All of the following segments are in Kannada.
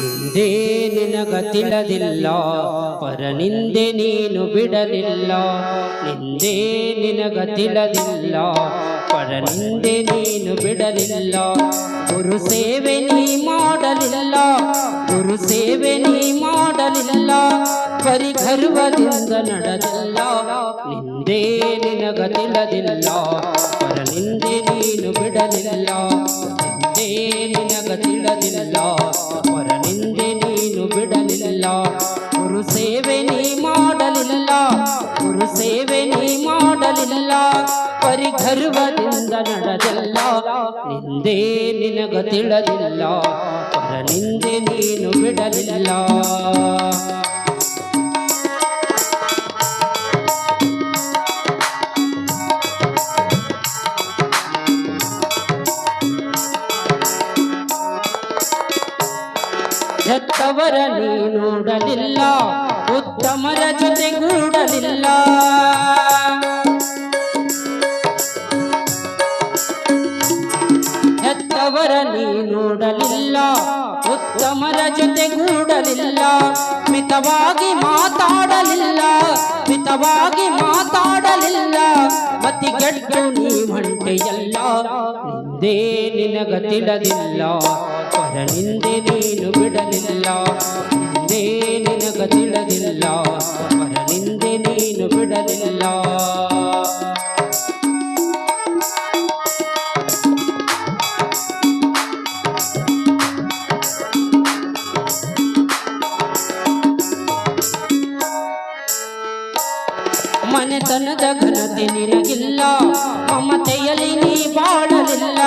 ನಿಂದೆ ನಿನಗ ತಿಳಿದಿಲ್ಲ, ಪರನಿಂದೆ ನೀನು ಬಿಡಲಿಲ್ಲ. ನಿಂದೆ ನಿನಗ ತಿಳಿದಿಲ್ಲ, ಪರನಿಂದೆ ನೀನು ಬಿಡಲಿಲ್ಲ. ಗುರು ಸೇವೆ ನೀ ಮಾಡಲಿಲ್ಲ, ಗುರು ಸೇವೆ ನೀ ಮಾಡಲಿಲ್ಲ. ಪರಿಗರ್ವದಿಂದ ನಡೆದಿಲ್ಲ, ನಿಂದೆ ನಿನಗ ತಿಳಿದಿಲ್ಲ, ಪರನಿಂದೆ ನೀನು ಬಿಡಲಿಲ್ಲ. ನೀ ಮಾಡಲಿಲ್ಲ ಪರಿಗರ್ವದಿಂದ ನಡೆದಲ್ಲ. ನಿಂದೆ ನಿನಗ ತಿಳಿದಿಲ್ಲ ಪರನಿಂದೆ ನೀನು ಬಿಡಲಿಲ್ಲ. ಹೆತ್ತವರ ನೀ ನೋಡಲಿಲ್ಲ ಉತ್ತಮರ ಜೊತೆಗೂಡಲಿಲ್ಲ ಹೆತ್ತವರ ನೀ ನೋಡಲಿಲ್ಲ, ಉತ್ತಮರ ಜೊತೆಗೂಡಲಿಲ್ಲ ಮಿತವಾಗಿ ಮಾತಾಡಲಿಲ್ಲ ಮಿತವಾಗಿ ಮಾತಾಡಲಿಲ್ಲ. ಮತಿಗಟ್ಟು ನೀ ಮಂಟೆಯಲ್ಲ, ನಿಂದೇ ನಿನಗ ತಿಳಿದಿಲ್ಲ. ಪರನಿಂದೆ ನೀನು ಬಿಡಲಿಲ್ಲ, ನಿಂದೇ ಮನೆತನದ ಘನತೆ ನಿನಗಿಲ್ಲ, ಮಮತೆಯಲ್ಲಿ ನೀ ಬಾಳಲಿಲ್ಲ.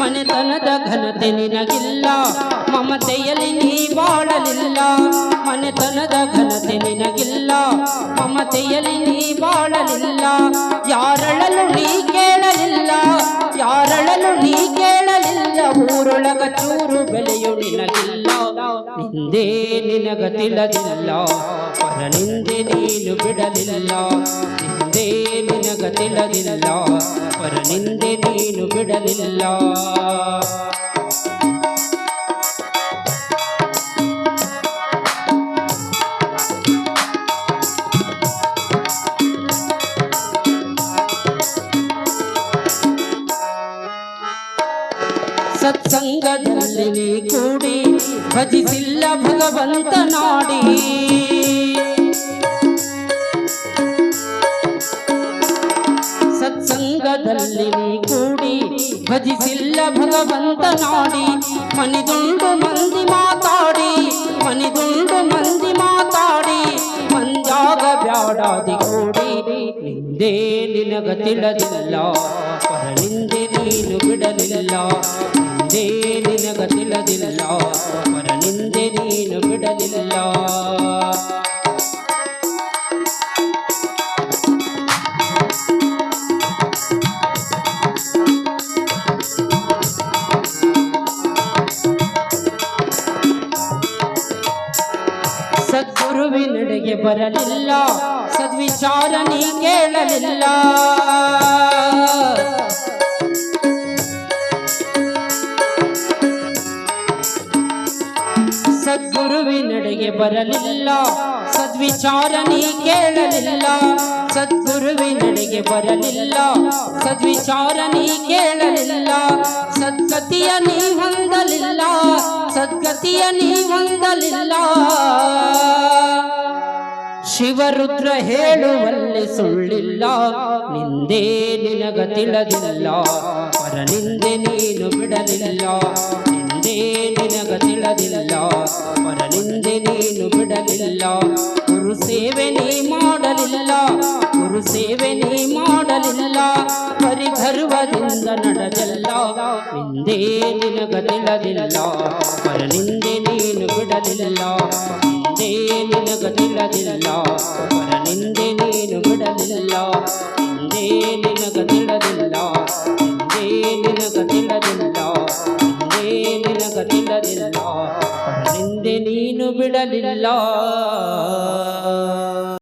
ಮನೆತನದ ಘನತೆ ನಿನಗಿಲ್ಲ, ಮಮತೆಯಲ್ಲಿ ನೀ ಬಾಳಲಿಲ್ಲ. ಮನೆತನದ ಘನತೆ ನಿನಗಿಲ್ಲ, ಮಮತೆಯಲ್ಲಿ ನೀ ಬಾಳಲಿಲ್ಲ. ಯಾರಳಲು ನೀ ಕೇಳಲಿಲ್ಲ ಯಾರಳಲು ನೀ ಕೇಳಲಿಲ್ಲ ಊರೊಳಗ ಚೂರು ಬೆಲೆಯು ನಿನಗಿಲ್ಲ. ನಿಂದೆ ನಿನಗ ತಿಳಿದಿಲ್ಲ ಪರನಿಂದೆ ನೀನು ಬಿಡಲಿಲ್ಲ. ನಿಂದೆ ನಿನಗ ತಿಳಿದಿಲ್ಲ ಪರನಿಂದೆ ನೀನು ಬಿಡಲಿಲ್ಲ. ಸತ್ಸಂಗದಲ್ಲಿ ನೀ ಕೂಡಿ ಭಜಿಸಿಲ್ಲ ಭಗವಂತ ನಾಡಿ. ಸತ್ಸಂಗದಲ್ಲಿ ನೀ ಕೂಡಿ ಭಜಿಸಿಲ್ಲ ಭಗವಂತ ನಾಡಿ. ಮನಿದುಂಡು ಮಂದಿ ಮಾತಾಡಿ, ಮನಿದುಂಡು ಮಂದಿ ಮಾತಾಡಿ. ಮಂಜಾಗ ಬ್ಯಾಡಾದಿ ಕೂಡಿ ನಿಂದೇ ನಿನಗ ತಿಳಿದಿಲ್ಲ, ಪರನಿಂದೆ ನೀನು ಬಿಡಲಿಲ್ಲ. ನಿಂದೇ ನಿನಗ ತಿಳಿದಿಲ್ಲ ಪರನಿಂದೆ ನೀನು ಬಿಡಲಿಲ್ಲ ಸದ್ಗುರುವಿನಡೆಗೆ ಬರಲಿಲ್ಲ ಸದ್ವಿಚಾರ ನೀ ಕೇಳಲಿಲ್ಲ ಸದ್ಗುರುವಿನಡೆಗೆ ಬರಲಿಲ್ಲ. ಸದ್ವಿಚಾರ ನೀ ಕೇಳಲಿಲ್ಲ. ಸದ್ಗುರುವಿನಡೆಗೆ ಬರಲಿಲ್ಲ. ಸದ್ವಿಚಾರ ನೀ ಕೇಳಲಿಲ್ಲ. ಸದ್ಗತಿಯ ನೀ ಹೊಂದಲಿಲ್ಲ. ಸದ್ಗತಿಯ ನೀ ಹೊಂದಲಿಲ್ಲ. ಶಿವರುದ್ರ ಹೇಳುವಲ್ಲಿ ಸುಳ್ಳಿಲ್ಲ. ನಿಂದೇ ನಿನಗ ತಿಳಿದಿಲ್ಲ. ಪರನಿಂದೆ ನೀನು ಬಿಡಲಿಲ್ಲ. ನಿಂದೇ ನಿನಗ ತಿಳಿದಿಲ್ಲ. ಬಿಡಲಿಲ್ಲ ಗುರು ಸೇವೆ ನೀ ಮಾಡಲಿಲ್ಲ ಗುರು ಸೇವೆ ನೀ ಮಾಡಲಿಲ್ಲ ಪರಿಗರ್ವದಿಂದ ನಡೆದಲ್ಲ ನಿಂದೇ ನಿನಗ ತಿಳಿದಿಲ್ಲ ಪರನಿಂದೆ ನೀನು ಬಿಡಲಿಲ್ಲ ನಿಂದೇ ನಿನಗ ತಿಳಿದಿಲ್ಲ ಪರನಿಂದೆ ನೀನು ಬಿಡಲಿಲ್ಲ ನಿಂದೇ ನಿನಗ ತಿಳಿದಿಲ್ಲ ನಿಂದೇ ইল্লাল্লাহ